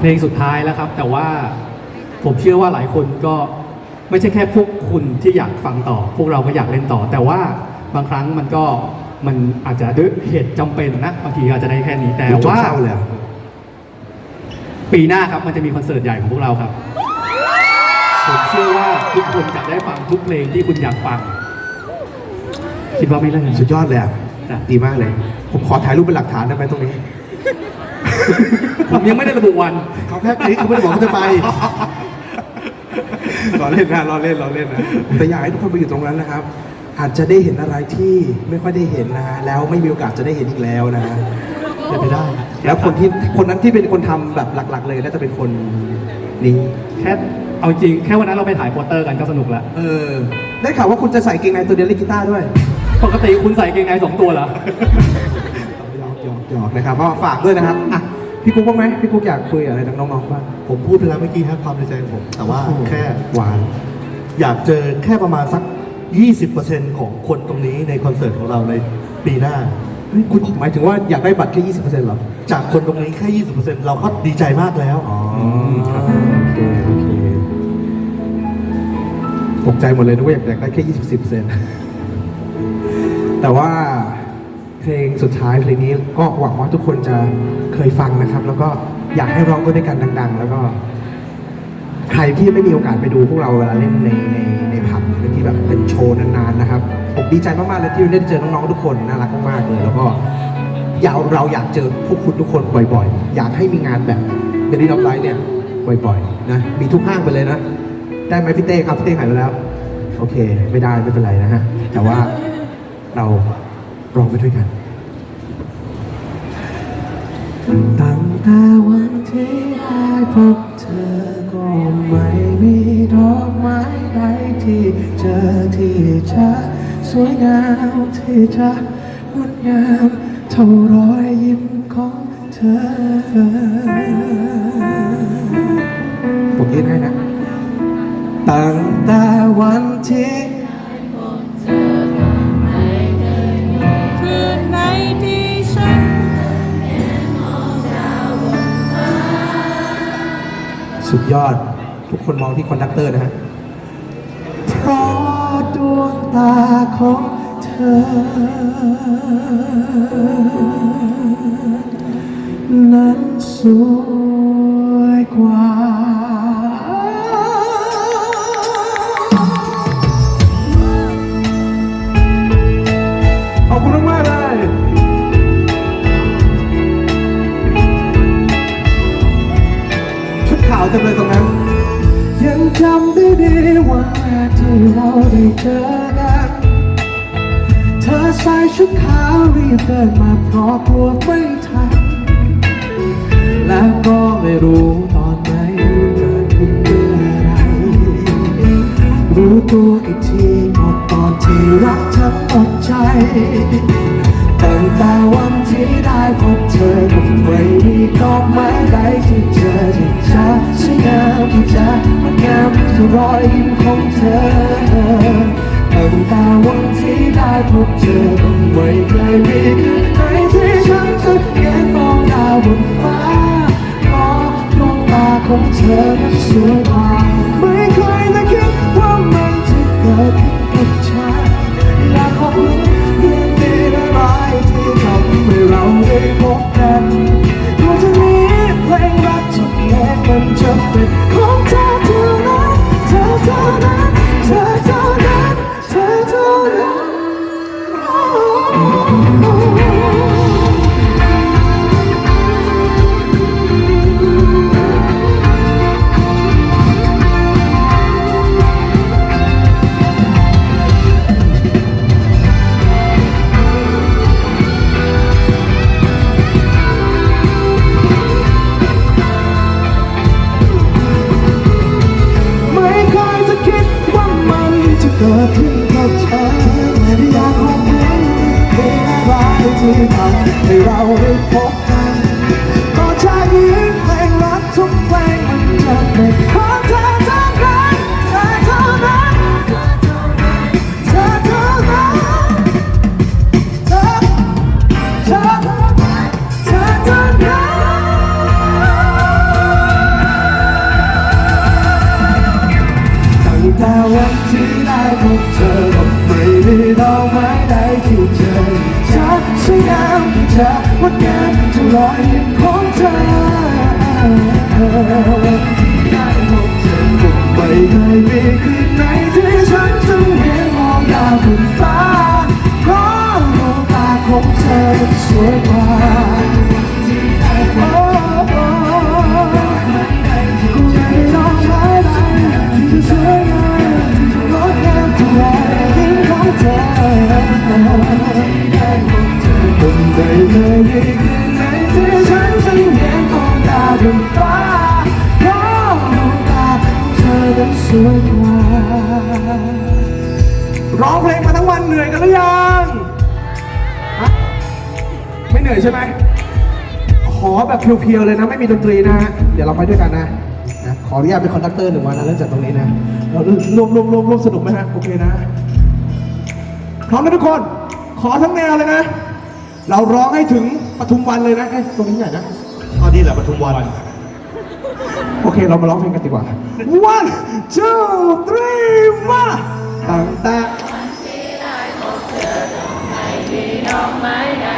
เพลงสุดท้ายแล้วครับ แต่ว่าผมเชื่อว่าหลายคนก็ไม่ใช่แค่พวกคุณที่อยากฟังต่อ พวกเราก็อยากเล่นต่อ แต่ว่าบางครั้งมันก็มันอาจจะด้วยเหตุจำเป็นนะบางทีอาจจะได้แค่นี้แต่จบว่า เศร้าเลยอะปีหน้าครับมันจะมีคอนเสิร์ตใหญ่ของพวกเราครับ ผมเชื่อว่าทุกคนจะได้ฟังทุกเพลงที่คุณอยากฟัง คิดว่าไม่เล่นสุดยอดเลยอะจ้ะดีมากเลย ผมขอถ่ายรูปเป็นหลักฐานได้ไหมตรงนี้ ผมยังไม่ได้ระบุวัน เขาแค่นี้เขาไม่ได้บอกเขาจะไป รอเล่นนะรอเล่นรอเล่นนะแต่อยากให้ทุกคนไปอยู่ตรงนั้นนะครับ อาจจะได้เห็นอะไรที่ไม่ค่อยได้เห็นนะฮะแล้วไม่มีโอกาสจะได้เห็นอีกแล้วนะฮะเป็นไปได้ แล้วคนที่คนนั้นที่เป็นคนทำแบบหลัก ๆ เลยน่าจะเป็นคนนี้ แค่เอาจริงแค่วันนั้นเราไปถ่ายโปสเตอร์กันก็สนุกแล้ว เออ ได้ข่าวว่าคุณจะใส่เกงในตัวเดียวเล่นกีตาร์ด้วย ปกติคุณใส่เกงในสองตัวเหรอ หยอกหยอกหยอกนะครับก็ฝากด้วยนะครับอะ พี่กุ๊กบ้างไหมพี่กุ๊กอยากคุยอะไรกับน้องๆบ้าง ผมพูดไปแล้วเมื่อกี้ครับความในใจของผม แต่ว่าโอ้โห แค่หวาน อยากเจอแค่ประมาณสัก 20%ของคนตรงนี้ในคอนเสิร์ตของเราในปีหน้า เฮ้ยคุณหมายถึงว่าอยากได้บัตรแค่ยี่สิบเปอร์เซ็นต์หรอ จากคนตรงนี้แค่ 20%เราก็ดีใจมากแล้ว อ๋อครับโอเคโอเคตกใจหมดเลยนึกว่าอยากได้แค่ยี่สิบเปอร์เซ็นต์แต่ว่า เพลงสุดท้ายเพลงนี้ก็หวังว่าทุกคนจะเคยฟังนะครับ แล้วก็อยากให้ร้องด้วยกันดัง ๆ แล้วก็ ใครที่ไม่มีโอกาสไปดูพวกเราเวลาเล่นในในในผับหรือที่แบบเป็นโชว์นานๆนะครับผมดีใจมากๆเลยที่ได้เจอน้องๆทุกคนน่ารักมากๆเลย แล้วก็อยากเราอยากเจอพวกคุณทุกคนบ่อยๆ อยากให้มีงานแบบเดลี่ด็อกไลท์เนี่ยบ่อยๆนะมีทุกห้างไปเลยนะ ได้ไหมพี่เต้ครับพี่เต้หายไปแล้ว โอเค ไม่ได้ไม่เป็นไรนะฮะแต่ว่าเรา ร้องไปด้วยกัน ตั้งแต่วันที่ได้พบเธอก็ไม่มีดอกไม้ใดที่เจอที่จะสวยงามที่จะงดงามเท่ารอยยิ้มของเธอ ผมยืนให้นะ ตั้งแต่วันที่ สุดยอด ทุกคนมองที่คอนดักเตอร์นะฮะเพราะดวงตาของเธอ นั้นสวยกว่า เราได้เจอกัน เธอใส่ชุดขาวรีบเดินมาเพราะกลัวไม่ทัน แล้วก็ไม่รู้ตอนไหนเกิดขึ้นเมื่อไร รู้ตัวอีกทีก็ตอนที่รักเธอหมดใจตั้งแต่วันที่ได้พบเธอก็ไม่มีดอกไม้ใดที่เจอที่ จะสวยงามที่จะงดงามเท่ารอยยิ้มของเธอตั้งแต่วันที่ได้พบเธอไม่เคยมีคืนไหนที่ฉันจะเห็นมองดาวบนฟ้าเพราะดวงตาของเธอนั้นสวยกว่าไม่เคยจะคิดว่ามันจะเกิดขึ้นกับฉันอยากขอบคุณเรื่องดีและร้ายที่ทำให้เราได้พบกัน นื่อยใช่ไหมขอแบบเพียวๆเลยนะ ไม่มีดนตรีนะฮะเดี๋ยวเราไปด้วยกันนะนะ ขออนุญาตเป็นคอนดักเตอร์หนึ่งวันนะเริ่มจากตรงนี้นะเรารวมรวมรวมรวมสนุกไหมฮะโอเคนะพร้อมไหมทุกคน ขอทั้งแนวเลยนะ เราร้องให้ถึงปทุมวันเลยนะเอ้ยตรงนี้ใหญ่นะตอนนี้แหละปทุมวัน โอเคเรามาร้องเพลงกันดีกว่า one two three มาตั้งแต่ชัด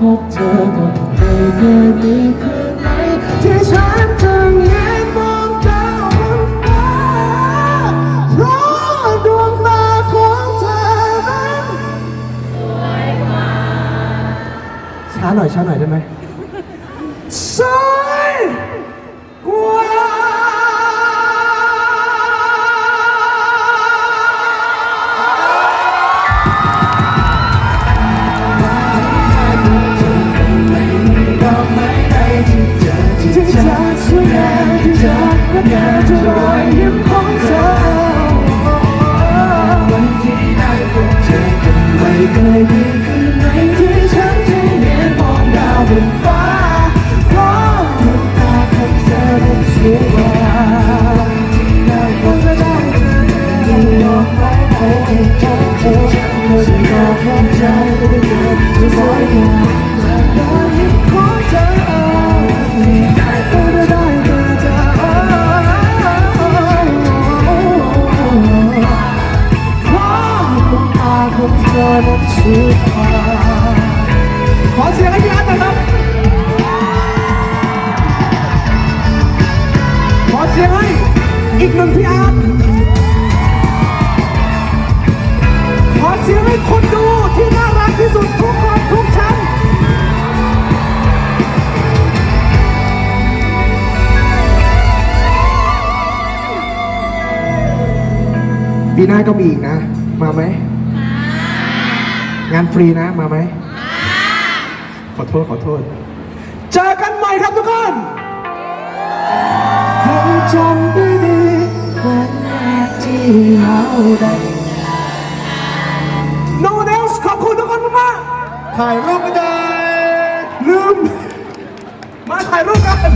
พบเธอก็ไม่เคยมีคืนไหนที่ฉัน เธอเมื่อได้มาพบเธอจะสวยงามจากรอยยิ้มของเธอที่ได้พบได้เจอเธอเพราะดวงตาของเธอนั้นสวยกว่าขอเสียงให้พี่อาร์ตน่อยครับขอเสียงให้อีกหนึ่งพี่อา สียงให้คนดูที่น่ารักที่สุดทุกคนทุกชั้นปีหน้าก็มีอีกนะ มาไหม งานฟรีนะ มาไหม ขอโทษ ขอโทษ เจอกันใหม่ครับทุกคนยังจำได้ดีวันแรกที่เราได้ No one else ขอบคุณทุกคนมากๆถ่ายรูปกันได้ลืม มาถ่ายรูปกัน